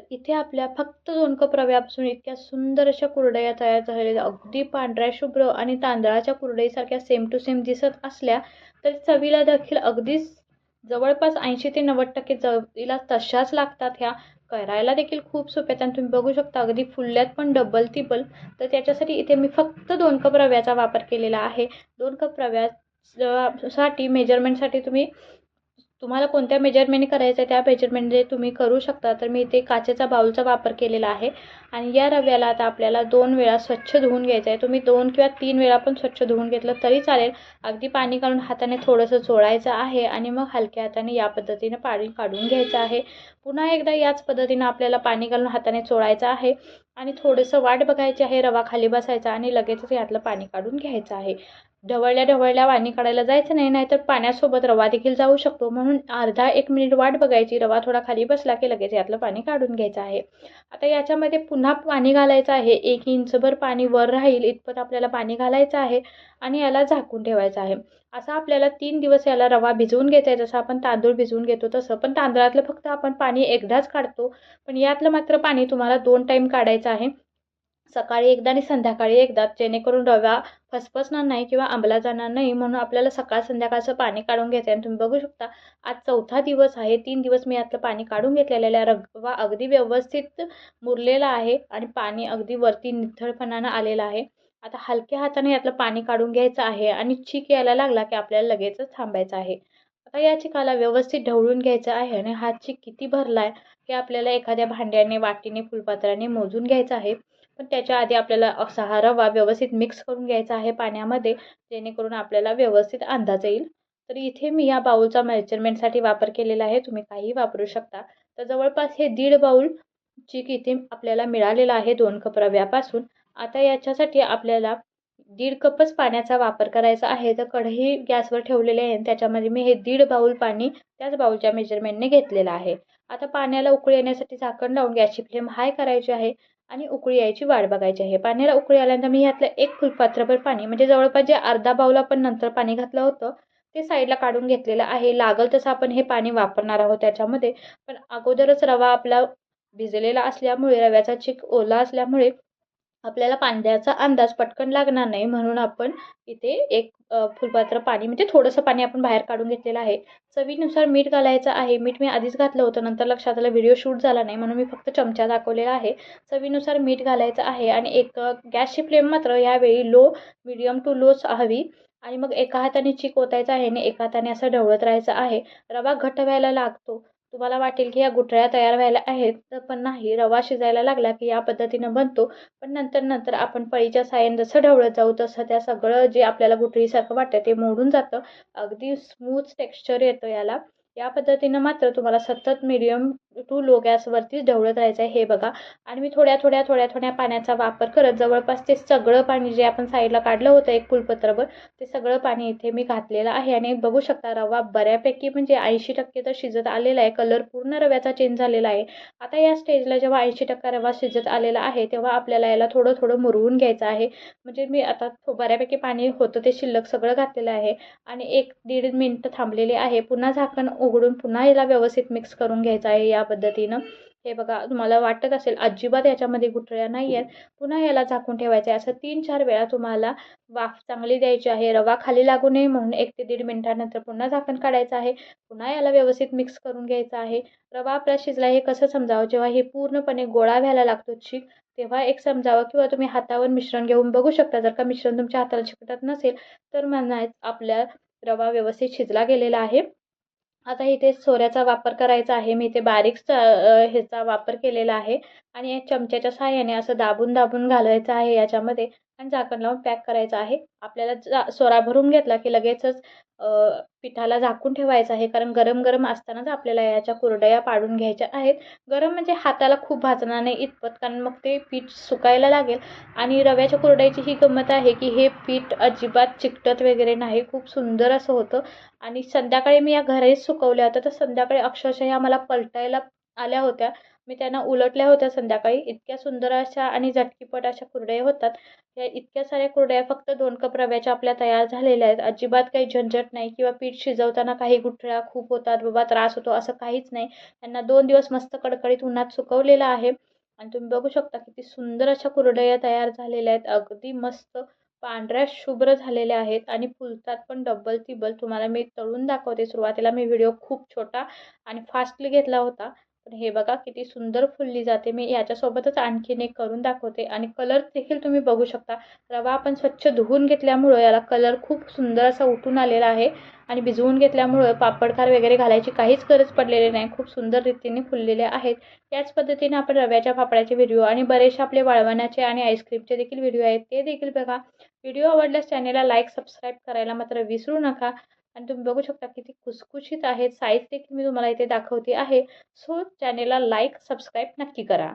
तर इथे आपल्या फक्त दोन कप रव्यापासून इतक्या सुंदर अशा कुरडया तयार झालेल्या अगदी पांढऱ्या शुभ्र आणि तांदळाच्या कुरडईसारख्या सेम टू सेम दिसत असल्या तर चवीला देखील अगदीच जवळपास ऐंशी ते नव्वद टक्के चवीला तशाच लागतात ह्या. करायला देखील खूप सोप्या आहेत आणि तुम्ही बघू शकता अगदी फुल्ल्यात पण डबल तिबल. तर त्याच्यासाठी इथे मी फक्त दोन कप रव्याचा वापर केलेला आहे. दोन कप रव्या साठी मेजरमेंटसाठी तुम्ही तुम्हाला कोणत्या मेजरमेंटने करायचं आहे त्या मेजरमेंटने तुम्ही करू शकता. तर मी इथे काचेचा बाऊलचा वापर केलेला आहे. आणि या रव्याला आता आपल्याला दोन वेळा स्वच्छ धुवून घ्यायचं आहे तुम्ही दोन किंवा तीन वेळा पण स्वच्छ धुवून घेतलं तरी चालेल. अगदी पाणी काढून हाताने थोडंसं चोळायचं आहे आणि मग हलक्या हाताने या पद्धतीने पाणी काढून घ्यायचं आहे. पुन्हा एकदा याच पद्धतीनं आपल्याला पाणी घालून हाताने चोळायचं आहे. आणि थोडंसं वाट बघायची आहे रवा खाली बसायचा आणि लगेचच यातलं पाणी काढून घ्यायचं आहे. ढवळल्या ढवळल्या पाणी काढायला जायचं नाही नाहीतर पाण्यासोबत रवा देखील जाऊ शकतो. म्हणून अर्धा एक मिनिट वाट बघायची रवा थोडा खाली बसला की लगेच यातलं पाणी काढून घ्यायचं आहे. आता याच्यामध्ये पुन्हा पाणी घालायचं आहे. एक इंचभर पाणी वर राहील इतपत आपल्याला पाणी घालायचं आहे आणि याला झाकून ठेवायचं आहे. असा आपल्याला तीन दिवस याला रवा भिजवून घ्यायचा आहे. जसं आपण तांदूळ भिजवून घेतो तसं पण तांदळातलं फक्त आपण पाणी एकदाच काढतो. पण यातलं मात्र पाणी तुम्हाला दोन टाईम काढायचं आहे. सकाळी एकदा आणि संध्याकाळी एकदा जेणेकरून रवा फसफसणार नाही किंवा आंबला जाणार नाही म्हणून आपल्याला सकाळ संध्याकाळचं पाणी काढून घ्यायचं आहे आणि तुम्ही बघू शकता आज चौथा दिवस आहे तीन दिवस मी यातलं पाणी काढून घेतलेलं आहे. रवा अगदी व्यवस्थित मुरलेला आहे आणि पाणी अगदी वरती निथळपणानं आलेलं आहे. आता हलक्या हाताने यातलं पाणी काढून घ्यायचं आहे आणि चीक यायला लागला की आपल्याला लगेचच थांबायचं आहे. आता या चिकाला व्यवस्थित ढवळून घ्यायचं आहे आणि हा चीक किती भरला आहे हे आपल्याला एखाद्या भांड्याने वाटीने फुलपात्राने मोजून घ्यायचं आहे. पण त्याच्या आधी आपल्याला असा हा रवा व्यवस्थित मिक्स करून घ्यायचा आहे पाण्यामध्ये जेणेकरून आपल्याला व्यवस्थित अंदाज येईल. तर इथे मी या बाऊलचा मेजरमेंटसाठी वापर केलेला आहे तुम्ही काही वापरू शकता. तर जवळपास हे दीड बाऊल चीक इथे आपल्याला मिळालेला आहे दोन कप रव्यापासून. आता याच्यासाठी आपल्याला दीड कपच पाण्याचा वापर करायचा आहे. तर कढई गॅसवर ठेवलेले आहे त्याच्यामध्ये मी हे दीड बाऊल पाणी त्याच बाऊलच्या मेजरमेंटने घेतलेलं आहे. आता पाण्याला उकळी येण्यासाठी झाकण लावून गॅसची फ्लेम हाय करायची आहे. आणि उकळी यायची वाट बघायची आहे. पाण्याला उकळी आल्यानंतर मी ह्यातलं एक फुलपात्रभर पाणी म्हणजे जवळपास जे अर्धा बाऊल पण नंतर पाणी घातलं होतं ते साईडला काढून घेतलेलं आहे. लागल तसं आपण हे पाणी वापरणार आहोत त्याच्यामध्ये. पण अगोदरच रवा आपला भिजलेला असल्यामुळे रव्याचा चिक ओला असल्यामुळे आपल्याला पाण्याचा अंदाज पटकन लागणार नाही. म्हणून आपण इथे एक फुलपात्र पाणी म्हणजे थोडंसं पाणी आपण बाहेर काढून घेतलेलं आहे. चवीनुसार मीठ घालायचं आहे. मीठ मी आधीच घातलं होतं. नंतर लक्षात आलं व्हिडिओ शूट झाला नाही. म्हणून मी फक्त चमचा दाखवलेला आहे. चवीनुसार मीठ घालायचं आहे आणि एक गॅसची फ्लेम मात्र यावेळी लो मिडियम टू लोच हवी. आणि मग एका हाताने चिक ओतायचं आहे आणि एका हाताने असं ढवळत राहायचं आहे. रवा घट व्हायला लागतो. तुम्हाला वाटेल की या गुठळ्या तयार व्हायला आहेत तर पण नाही. रवा शिजायला लागला की या पद्धतीनं बनतो. पण नंतर नंतर आपण पळीच्या साह्याने जसं ढवळत जाऊ तसं त्या सगळं जे आपल्याला गुठळीसारखं वाटतं ते मोडून जातं. अगदी स्मूथ टेक्स्चर येतं याला. या पद्धतीनं मात्र तुम्हाला सतत मिडियम टू लो गॅसवरतीच ढवळत राहायचं आहे हे बघा. आणि मी थोड्या थोड्या थोड्या थोड्या पाण्याचा वापर करत जवळपास ते सगळं पाणी जे आपण साईडला काढलं होतं एक फुलपत्रभर ते सगळं पाणी इथे मी घातलेलं आहे. आणि बघू शकता रवा बऱ्यापैकी म्हणजे ऐंशी टक्के तर शिजत आलेला आहे. कलर पूर्ण रव्याचा चेंज झालेला आहे. आता या स्टेजला जेव्हा ऐंशी टक्का रवा शिजत आलेला आहे तेव्हा आपल्याला याला थोडं थोडं मुरवून घ्यायचं आहे. म्हणजे मी आता बऱ्यापैकी पाणी होतं ते शिल्लक सगळं घातलेलं आहे. आणि एक दीड मिनटं थांबलेले आहे. पुन्हा झाकण उघडून पुन्हा याला व्यवस्थित मिक्स करून घ्यायचं आहे. या पद्धतीनं. हे बघा तुम्हाला वाटत असेल अजिबात याच्यामध्ये गुठळ्या नाही आहेत पुन्हा याला झाकून ठेवायचं आहे असं तीन चार वेळा तुम्हाला वाफ चांगली द्यायची आहे. रवा खाली लागू नये म्हणून एक ते दीड मिनिटानंतर पुन्हा झाकण काढायचं आहे. पुन्हा याला व्यवस्थित मिक्स करून घ्यायचं आहे. रवा आपला शिजला हे कसं समजावं? जेव्हा हे पूर्णपणे गोळा व्हायला लागतो चीक तेव्हा एक समजावं किंवा तुम्ही हातावर मिश्रण घेऊन बघू शकता. जर का मिश्रण तुमच्या हाताला चिकटत नसेल तर म्हणायचं आपल्या रवा व्यवस्थित शिजला गेलेला आहे. आता इथे सोऱ्याचा वापर करायचा आहे. मी इथे बारीक ह्याचा वापर केलेला आहे. आणि चमच्याच्या साहाय्याने असं दाबून दाबून घालायचं आहे. याच्यामध्ये आणि झाकण लावून पॅक करायचं आहे. आपल्याला जा सोरा भरून घेतला की लगेचच पिठाला झाकून ठेवायचं आहे. कारण गरम गरम असतानाच आपल्याला याच्या कुरडया पाडून घ्यायच्या आहेत. गरम म्हणजे हाताला खूप भाजणार नाही इतपत. कारण मग ते पीठ सुकायला लागेल. आणि रव्याच्या कुरडयाची ही गंमत आहे की हे पीठ अजिबात चिकटत वगैरे नाही. खूप सुंदर असं होतं. आणि संध्याकाळी मी या घरीच सुकवल्या होत्या. तर संध्याकाळी अक्षरशः ह्या मला पलटायला आल्या होत्या. मी त्यांना उलटल्या होत्या संध्याकाळी. इतक्या सुंदर अशा आणि झटकीपट अशा कुरड्या होतात. या इतक्या साऱ्या कुरड्या फक्त दोन कप रव्याच्या आपल्या तयार झालेल्या आहेत. अजिबात काही झंझट नाही किंवा पीठ शिजवताना काही गुठळ्या खूप होतात. बाबा त्रास होतो असं काहीच नाही. त्यांना दोन दिवस मस्त कडकडीत उन्हात सुकवलेलं आहे. आणि तुम्ही बघू शकता किती सुंदर अशा कुरडया तयार झालेल्या आहेत. अगदी मस्त पांढऱ्या शुभ्र झालेल्या आहेत आणि फुलतात पण डबल तिबल. तुम्हाला मी तळून दाखवते. सुरुवातीला मी व्हिडिओ खूप छोटा आणि फास्टली घेतला होता. पण हे बघा किती सुंदर फुलली जाते. मी याच्यासोबतच आणखीन एक करून दाखवते. आणि कलर देखील तुम्ही बघू शकता. रवा आपण स्वच्छ धुवून घेतल्यामुळं याला कलर खूप सुंदर असा उठून आलेला आहे. आणि भिजवून घेतल्यामुळं पापडखार वगैरे घालायची काहीच गरज पडलेली नाही. खूप सुंदर रीतीने फुललेले आहेत. याच पद्धतीने आपण रव्याच्या पापडाचे व्हिडिओ आणि बरेचसे आपले वाळवण्याचे आणि आईस्क्रीमचे देखील व्हिडिओ आहेत. ते देखील बघा. व्हिडिओ आवडल्यास चॅनेलला लाईक सबस्क्राईब करायला मात्र विसरू नका. आणि तुम्ही बघू शकता किती खुसखुशीत आहेत. साईज देखील मी तुम्हाला इथे दाखवते आहे. सो चॅनेलला लाईक सबस्क्राईब नक्की करा.